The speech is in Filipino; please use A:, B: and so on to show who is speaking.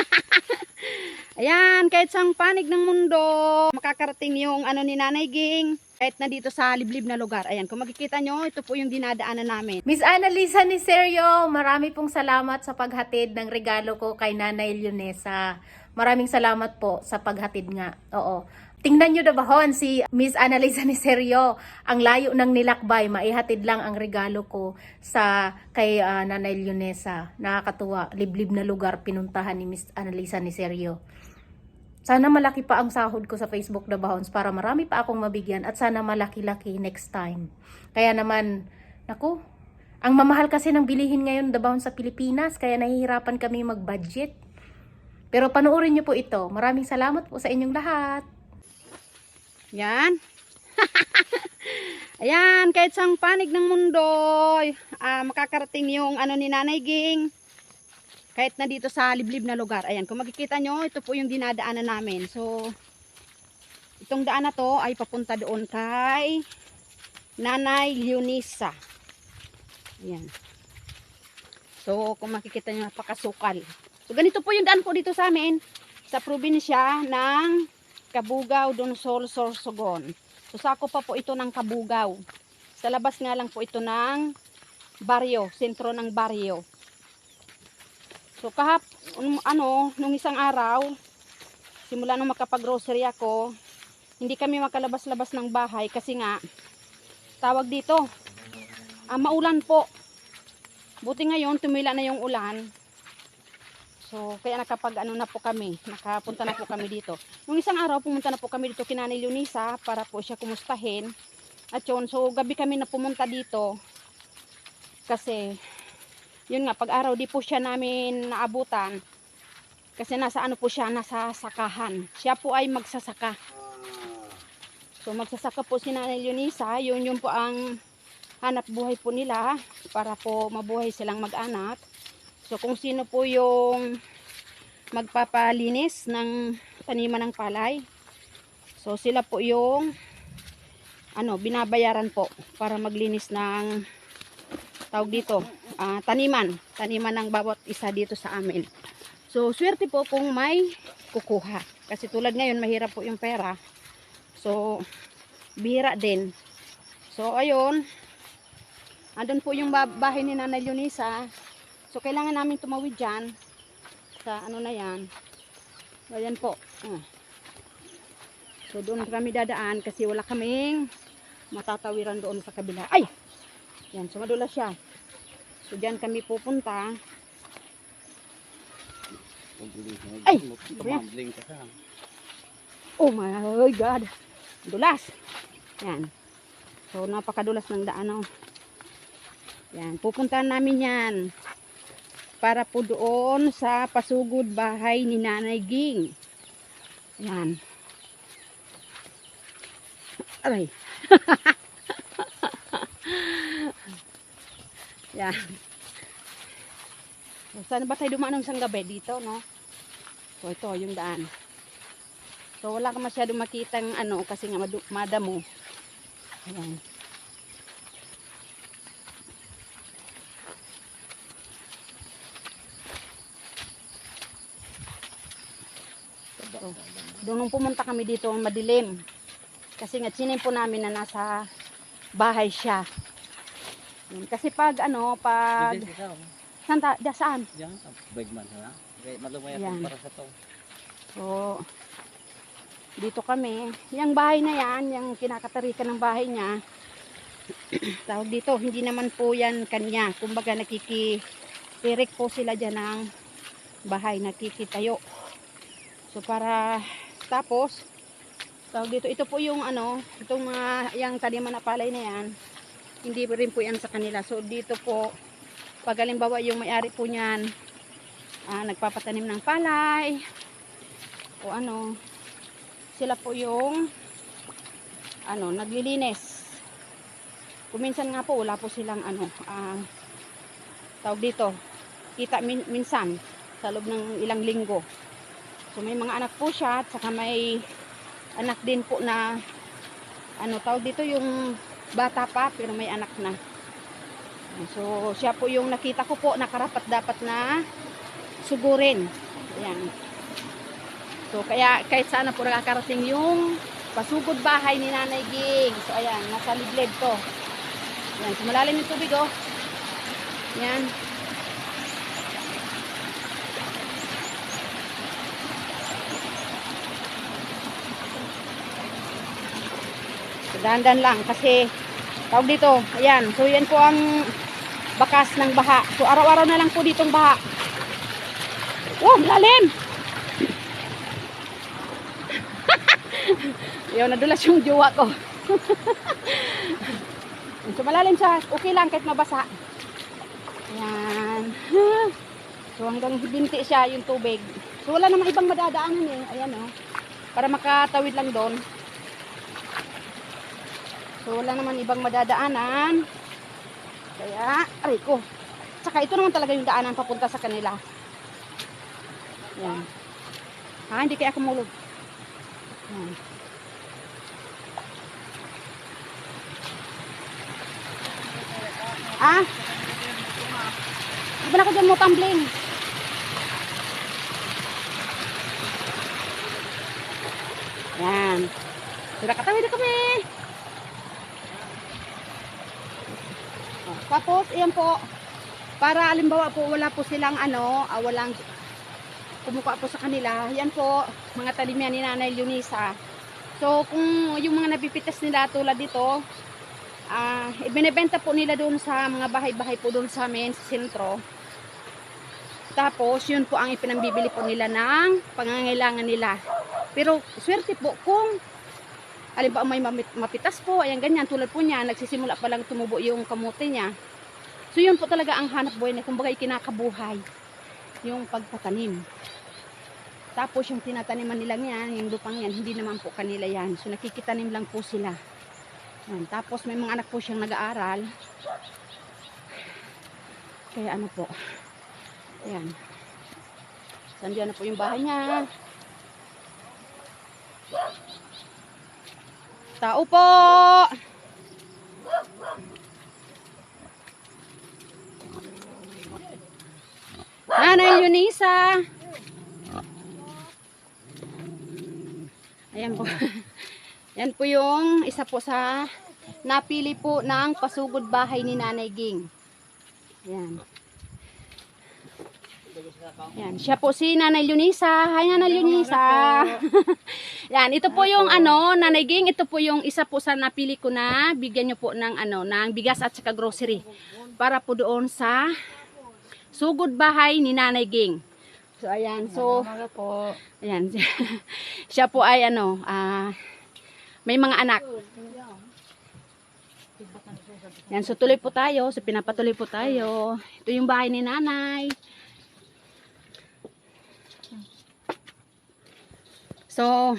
A: Ayan, kahit sang panig ng mundo, makakarating yung ano ni Nanay Ging. Kahit na dito sa liblib na lugar. Ayan, kung makikita nyo, ito po yung dinadaanan namin.
B: Miss Annalisa ni Sergio, marami pong salamat sa paghatid ng regalo ko kay Nanay Leonesa. Maraming salamat po sa paghatid nga. Oo. Tingnan nyo na bahon si Miss Annalisa ni Sergio. Ang layo ng nilakbay, maihatid lang ang regalo ko sa kay ah, Nanay Leonesa. Nakakatuwa, liblib na lugar pinuntahan ni Miss Annalisa ni Sergio. Sana malaki pa ang sahod ko sa Facebook na Bounce para marami pa akong mabigyan at sana malaki-laki next time. Kaya naman, naku, ang mamahal kasi ng bilihin ngayon The Bounce sa Pilipinas kaya nahihirapan kami mag-budget. Pero panoorin niyo po ito. Maraming salamat po sa inyong lahat.
A: Yan. Ayan, kahit sang panig ng mundo, ah, makakarating yung ano ni Nanay Ging. Kahit na dito sa liblib na lugar. Ayan, kung makikita nyo, ito po yung dinadaanan namin. So, itong daan na to ay papunta doon kay Nanay Leonisa. Ayan. So, kung makikita nyo, napakasukal. So, ganito po yung daan po dito sa amin. Sa probinsya ng Kabugaw, Donsol, Sorsogon. So, sako pa po ito ng Kabugaw. Sa labas nga lang po ito ng baryo, sentro ng baryo. So, kahap, ano, nung isang araw, simula nung makapag-grocery ako, hindi kami makalabas-labas ng bahay kasi nga, tawag dito, ah, maulan po. Buti ngayon, tumila na yung ulan. So, kaya nakapag ano na po kami, nakapunta na po kami dito. Nung isang araw, pumunta na po kami dito kina ni Leonisa para po siya kumustahin. At yun, so gabi kami na pumunta dito. Kasi, yun nga, pag araw di po siya namin naabutan. Kasi nasa ano po siya, nasa sakahan. Siya po ay magsasaka. So magsasaka po si Nanay Leonisa, yun yun po ang hanap buhay po nila para po mabuhay silang mag-anak. So kung sino po yung magpapalinis ng taniman ng palay. So sila po yung ano, binabayaran po para maglinis ng tawag dito, ah, taniman. Taniman ng bawat isa dito sa amin. So swerte po kung may kukuha. Kasi tulad ngayon mahirap po yung pera. So bihira din. So ayun, andun po yung ba- bahay ni Nanay Leonisa. So, kailangan namin tumawid dyan. Sa ano na yan. Ayan po. Ah. So, doon kami dadaan kasi wala kaming matatawiran doon sa kabila. Ay! Yan, so madulas siya. So, dyan kami pupunta. Ay! Oh my God! Dulas! Yan. So, napakadulas ng daan. Oh. Yan, pupuntahan namin yan. Para po doon sa pasugod bahay ni Nanay Ging. Yan. Aray. yan. Saan ba tayo dumaan ng gabi? Dito, no? So, ito, yung daan. So, wala ka masyadong makitang ano, kasi nga madamo. Ayan. Doon nung pumunta kami dito, madilim. Kasi nga, sinin po namin na nasa bahay siya. Yun. Kasi pag ano, pag... Saan? ta- da- saan?
C: Diyan, bagman ha. Okay, malumaya para sa to.
A: So, dito kami. Yung bahay na yan, yung kinakatarikan ng bahay niya, tawag dito, hindi naman po yan kanya. Kumbaga nakiki-direct po sila dyan ng bahay, nakikitayo. So, para tapos, tawag dito, ito po yung ano, itong mga, yung taniman na palay na yan, hindi rin po yan sa kanila. So, dito po, pag halimbawa yung may-ari po niyan, ah, nagpapatanim ng palay, o ano, sila po yung ano, naglilinis. Kuminsan nga po, wala po silang ano, ah, tawag dito, kita min- minsan sa loob ng ilang linggo. So may mga anak po siya at saka may anak din po na ano tawag dito yung bata pa pero may anak na. So siya po yung nakita ko po na karapat dapat na sugurin. Ayan. So, kaya kahit saan na po nakakarating yung pasugod bahay ni Nanay Ging. So, ayan, nasa liblib to. Ayan, so malalim yung tubig, oh. Ayan. So, dahan-dahan lang kasi tawag dito, ayan, so yan po ang bakas ng baha. So, araw-araw na lang po ditong baha. Oh, lalim! Yun, nadulas yung jowa ko. so, malalim siya. Okay lang kahit mabasa. Ayan. So, hanggang binti siya yung tubig. So, wala namang ibang madadaanan eh. Ayan oh. Para makatawid lang doon. So, wala naman ibang madadaanan. Kaya, aray ko. Tsaka ito naman talaga yung daanan papunta sa kanila. Yan. Ha, hindi kaya kumulog. Yan. Ah? Di ba na ako dyan mo tumbling? Yan. Sudah katawid kami. Tapos, ayan po. Para alimbawa po, wala po silang ano, ah, walang kumukuha po sa kanila. Yan po, mga talim yan ni Nanay Lunisa. So, kung yung mga napipitas nila tulad dito, ah, ibinebenta po nila doon sa mga bahay-bahay po doon sa amin, sa sentro. Tapos, yun po ang ipinambibili po nila ng pangangailangan nila. Pero, swerte po kung alimbawa may mapitas po, ayan ganyan, tulad po niya, nagsisimula pa lang tumubo yung kamote niya. So, yun po talaga ang hanap buhay na kumbaga ikinakabuhay yung pagpatanim. Tapos yung tinataniman nila yan, yung lupang yan, hindi naman po kanila yan. So nakikitanim lang po sila. Yan. Tapos may mga anak po siyang nag-aaral. Kaya ano po. Ayan. Sandiyan na po yung bahay niya. Tao po! Nanay Yunisa! Ayan po. Yan po yung isa po sa napili po ng pasugod bahay ni Nanay Ging. Yan. Yan, siya po si Nanay Lunisa. Hi Nanay Lunisa. Yan, ito po yung ano, Nanay Ging, ito po yung isa po sa napili ko na bigyan niyo po ng ano, ng bigas at saka grocery para po doon sa sugod bahay ni Nanay Ging. So ayan, so
B: po.
A: Ayan. Siya po ay ano, ah, may mga anak. Yan, so tuloy po tayo. So pinapatuloy po tayo. Ito yung bahay ni nanay. So,